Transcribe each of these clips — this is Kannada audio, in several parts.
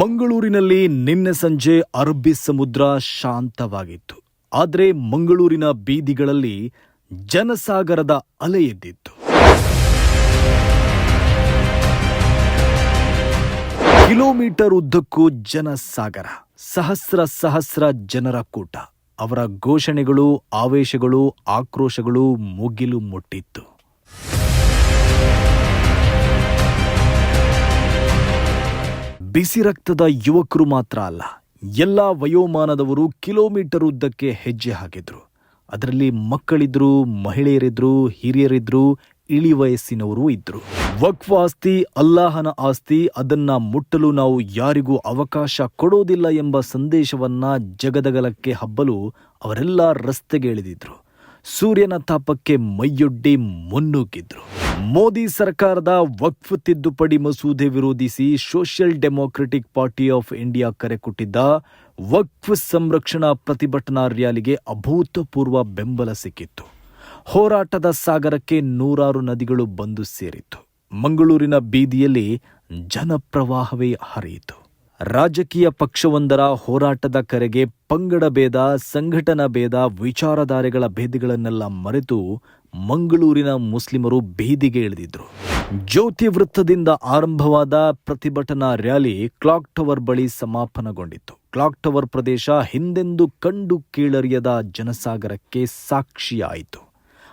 ಮಂಗಳೂರಿನಲ್ಲಿ ನಿನ್ನೆ ಸಂಜೆ ಅರಬ್ಬಿ ಸಮುದ್ರ ಶಾಂತವಾಗಿತ್ತು. ಆದರೆ ಮಂಗಳೂರಿನ ಬೀದಿಗಳಲ್ಲಿ ಜನಸಾಗರದ ಅಲೆ ಎದ್ದಿತ್ತು ಕಿಲೋಮೀಟರ್ ಉದ್ದಕ್ಕೂ ಜನಸಾಗರ, ಸಹಸ್ರ ಸಹಸ್ರ ಜನರ ಕೂಟ. ಅವರ ಘೋಷಣೆಗಳು, ಆವೇಶಗಳು, ಆಕ್ರೋಶಗಳು ಮುಗಿಲು ಮುಟ್ಟಿತ್ತು. ಬಿಸಿ ರಕ್ತದ ಯುವಕರು ಮಾತ್ರ ಅಲ್ಲ, ಎಲ್ಲ ವಯೋಮಾನದವರು ಕಿಲೋಮೀಟರ್ ಉದ್ದಕ್ಕೆ ಹೆಜ್ಜೆ ಹಾಕಿದ್ರು. ಅದರಲ್ಲಿ ಮಕ್ಕಳಿದ್ರು, ಮಹಿಳೆಯರಿದ್ರು, ಹಿರಿಯರಿದ್ರು, ಇಳಿ ವಯಸ್ಸಿನವರು ಇದ್ರು. ವಕ್ಫ್ ಆಸ್ತಿ, ಅಲ್ಲಾಹನ ಆಸ್ತಿ, ಅದನ್ನ ಮುಟ್ಟಲು ನಾವು ಯಾರಿಗೂ ಅವಕಾಶ ಕೊಡೋದಿಲ್ಲ ಎಂಬ ಸಂದೇಶವನ್ನ ಜಗದಗಲಕ್ಕೆ ಹಬ್ಬಲು ಅವರೆಲ್ಲ ರಸ್ತೆಗೆ ಇಳಿದಿದ್ರು. ಸೂರ್ಯನ ತಾಪಕ್ಕೆ ಮೈಯೊಡ್ಡಿ ಮುನ್ನುಗ್ಗಿದ್ರು. ಮೋದಿ ಸರ್ಕಾರದ ವಕ್ಫ್ ತಿದ್ದುಪಡಿ ಮಸೂದೆ ವಿರೋಧಿಸಿ social democratic party of India ಕರೆ ಕೊಟ್ಟಿದ್ದ ವಕ್ಫ್ ಸಂರಕ್ಷಣಾ ಪ್ರತಿಭಟನಾ ರ್ಯಾಲಿಗೆ ಅಭೂತಪೂರ್ವ ಬೆಂಬಲ ಸಿಕ್ಕಿತ್ತು. ಹೋರಾಟದ ಸಾಗರಕ್ಕೆ ನೂರಾರು ನದಿಗಳು ಬಂದು ಸೇರಿತ್ತು. ಮಂಗಳೂರಿನ ಬೀದಿಯಲ್ಲಿ ಜನಪ್ರವಾಹವೇ ಹರಿಯಿತು. ರಾಜಕೀಯ ಪಕ್ಷವೊಂದರ ಹೋರಾಟದ ಕರೆಗೆ ಪಂಗಡ ಭೇದ, ಸಂಘಟನಾ ಭೇದ, ವಿಚಾರಧಾರೆಗಳ ಭೇದಿಗಳನ್ನೆಲ್ಲ ಮರೆತು ಮಂಗಳೂರಿನ ಮುಸ್ಲಿಮರು ಬೀದಿಗೆ ಇಳಿದಿದ್ರು. ಜ್ಯೋತಿ ವೃತ್ತದಿಂದ ಆರಂಭವಾದ ಪ್ರತಿಭಟನಾ ರ್ಯಾಲಿ ಕ್ಲಾಕ್ ಟವರ್ ಬಳಿ ಸಮಾಪನಗೊಂಡಿತು ಕ್ಲಾಕ್ ಟವರ್ ಪ್ರದೇಶ ಹಿಂದೆಂದು ಕಂಡು ಕೀಳರಿಯದ ಜನಸಾಗರಕ್ಕೆ ಸಾಕ್ಷಿಯಾಯಿತು.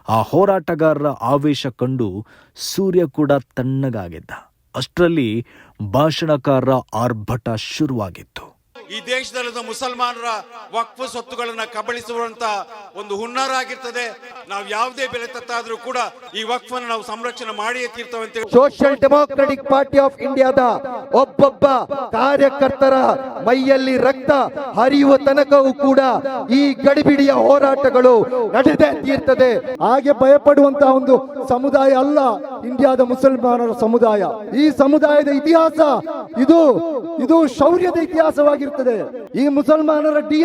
ಆ ಹೋರಾಟಗಾರರ ಆವೇಶ ಕಂಡು ಸೂರ್ಯ ಕೂಡ ತಣ್ಣಗಾಗಿದ್ದ. ಅಷ್ಟರಲ್ಲಿ ಭಾಷಣಕಾರರ ಆರ್ಭಟ ಶುರುವಾಗಿತ್ತು. ಈ ದೇಶದಲ್ಲಿದ್ದ ಮುಸಲ್ಮಾನರ ವಕ್ಫ ಸ್ವತ್ತುಗಳನ್ನ ಕಬಳಿಸುವಂತ ಒಂದು ಹುನ್ನಾರ ಆಗಿರ್ತದೆ. ನಾವು ಯಾವುದೇ ಬೆಲೆ ತತ್ತಾದ್ರೂ ಕೂಡ ಈ ವಕ್ಫ್ ಅನ್ನು ನಾವು ಸಂರಕ್ಷಣೆ ಮಾಡಿಯೇ ಅಂತ ಸೋಷಿಯಲ್ ಡೆಮೋಕ್ರೆಟಿಕ್ ಪಾರ್ಟಿ ಆಫ್ ಇಂಡಿಯಾದ ಒಬ್ಬೊಬ್ಬ ಕಾರ್ಯಕರ್ತರ ಮೈಯಲ್ಲಿ ರಕ್ತ ಹರಿಯುವ ತನಕವೂ ಕೂಡ ಈ ಗಡಿಬಿಡಿಯ ಹೋರಾಟಗಳು ನಡೆದೇ ತೀರ್ತದೆ. ಹಾಗೆ ಭಯಪಡುವಂತಹ ಒಂದು ಸಮುದಾಯ ಅಲ್ಲ ಇಂಡಿಯಾದ ಮುಸಲ್ಮಾನರ ಸಮುದಾಯ. ಈ ಸಮುದಾಯದ ಇತಿಹಾಸ ಇದು ಇದು ಶೌರ್ಯದ ಇತಿಹಾಸವಾಗಿರ್ತದೆ ಈ ಮುಸಲ್ಮಾನರ ಡಿ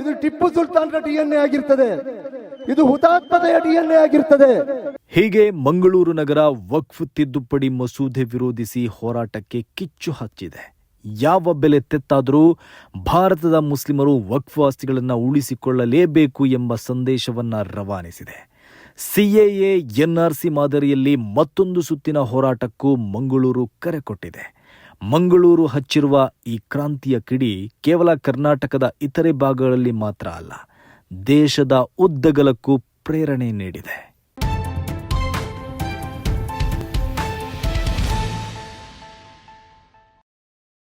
ಇದು ಟಿಪ್ಪು ಸುಲ್ತಾನರ ಡಿ ಎನ್ ಆಗಿರ್ತದೆ. ಇದು ಹುತಾತ್ಮತೆಯ ಡಿ ಎನ್ ಆಗಿರ್ತದೆ. ಹೀಗೆ ಮಂಗಳೂರು ನಗರ ವಕ್ಫ್ ತಿದ್ದುಪಡಿ ಮಸೂದೆ ವಿರೋಧಿಸಿ ಹೋರಾಟಕ್ಕೆ ಕಿಚ್ಚು ಹಚ್ಚಿದೆ. ಯಾವ ಬೆಲೆ ತೆತ್ತಾದರೂ ಭಾರತದ ಮುಸ್ಲಿಮರು ವಕ್ಫ್ ಆಸ್ತಿಗಳನ್ನು ಉಳಿಸಿಕೊಳ್ಳಲೇಬೇಕು ಎಂಬ ಸಂದೇಶವನ್ನ ರವಾನಿಸಿದೆ. ಸಿಎಎ ಎನ್ಆರ್ಸಿ ಮಾದರಿಯಲ್ಲಿ ಮತ್ತೊಂದು ಸುತ್ತಿನ ಹೋರಾಟಕ್ಕೂ ಮಂಗಳೂರು ಕರೆ ಕೊಟ್ಟಿದೆ. ಮಂಗಳೂರು ಹಚ್ಚಿರುವ ಈ ಕ್ರಾಂತಿಯ ಕಿಡಿ ಕೇವಲ ಕರ್ನಾಟಕದ ಇತರೆ ಭಾಗಗಳಲ್ಲಿ ಮಾತ್ರ ಅಲ್ಲ, ದೇಶದ ಉದ್ದಗಲಕ್ಕೂ ಪ್ರೇರಣೆ ನೀಡಿದೆ.